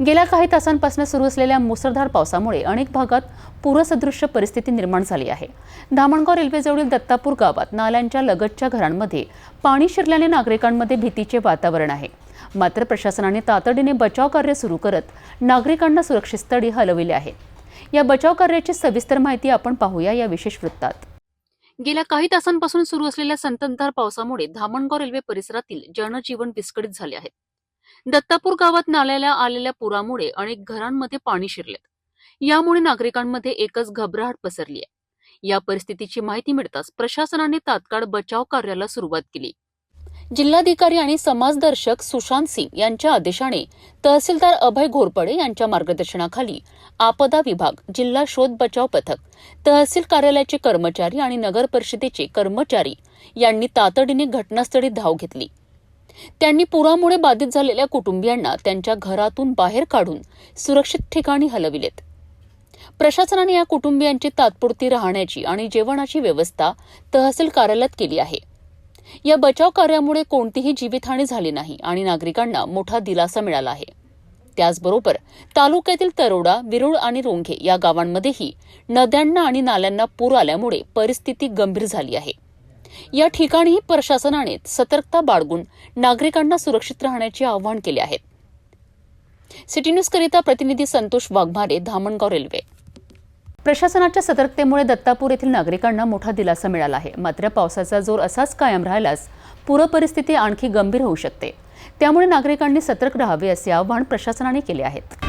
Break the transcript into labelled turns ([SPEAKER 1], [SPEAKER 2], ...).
[SPEAKER 1] गेल्या काही तासांपासून सुरू असलेल्या मुसळधार पावसामुळे अनेक भागात पूरसदृश्य परिस्थिती निर्माण झाली आहे. धामणगाव रेल्वेजवळील दत्तापूर गावात नाल्यांच्या लगतच्या घरांमध्ये पाणी शिरल्याने नागरिकांमध्ये भीतीचे वातावरण आहे. मात्र प्रशासनाने तातडीने बचाव कार्य सुरू करत नागरिकांना सुरक्षित स्थळी हलविले आहे. या बचाव कार्याची सविस्तर माहिती आपण पाहूया या विशेष वृत्तात. गेल्या काही तासांपासून सुरू असलेल्या संततधार पावसामुळे धामणगाव रेल्वे परिसरातील जनजीवन विस्कळीत झाले आहे. दत्तापूर गावात नाल्याला आलेल्या पुरामुळे अनेक घरांमध्ये पाणी शिरलेत यामुळे नागरिकांमध्ये एकच घबराहट पसरली आहे. या परिस्थितीची माहिती मिळताच प्रशासनाने तात्काळ बचाव कार्याला सुरुवात केली. जिल्हाधिकारी आणि समाजदर्शक सुशांत सिंग यांच्या आदेशाने तहसीलदार अभय घोरपडे यांच्या मार्गदर्शनाखाली आपदा विभाग जिल्हा शोध बचाव पथक तहसील कार्यालयाचे कर्मचारी आणि नगर परिषदेचे कर्मचारी यांनी तातडीने घटनास्थळी धाव घेतली. त्यांनी पुरामुळे बाधित झालेल्या कुटुंबियांना त्यांच्या घरातून बाहेर काढून सुरक्षित ठिकाणी हलविलेत. प्रशासनाने या कुटुंबियांची तात्पुरती राहण्याची आणि जेवणाची व्यवस्था तहसील कार्यालयात केली आहे. या बचाव कार्यामुळे कोणतीही जीवितहानी झाली नाही आणि नागरिकांना मोठा दिलासा मिळाला आहे. त्याचबरोबर तालुक्यातील तरोडा विरुळ आणि रोंघे या गावांमध्येही नद्यांना आणि नाल्यांना पूर आल्यामुळे परिस्थिती गंभीर झाली आहे. या ठिकाणीही प्रशासनाने सतर्कता बाळगून नागरिकांना सुरक्षित राहण्याचे आवाहन केले आहे. सिटी न्यूज करिता प्रतिनिधी संतोष वाघमारे धामणगाव रेल्वे. प्रशासनाच्या सतर्कतेमुळे दत्तापूर येथील नागरिकांना मोठा दिलासा मिळाला आहे. मात्र पावसाचा जोर असाच कायम राहिल्यास पूरपरिस्थिती आणखी गंभीर होऊ शकते. त्यामुळे नागरिकांनी सतर्क राहावे असे आवाहन प्रशासनाने केले आहेत.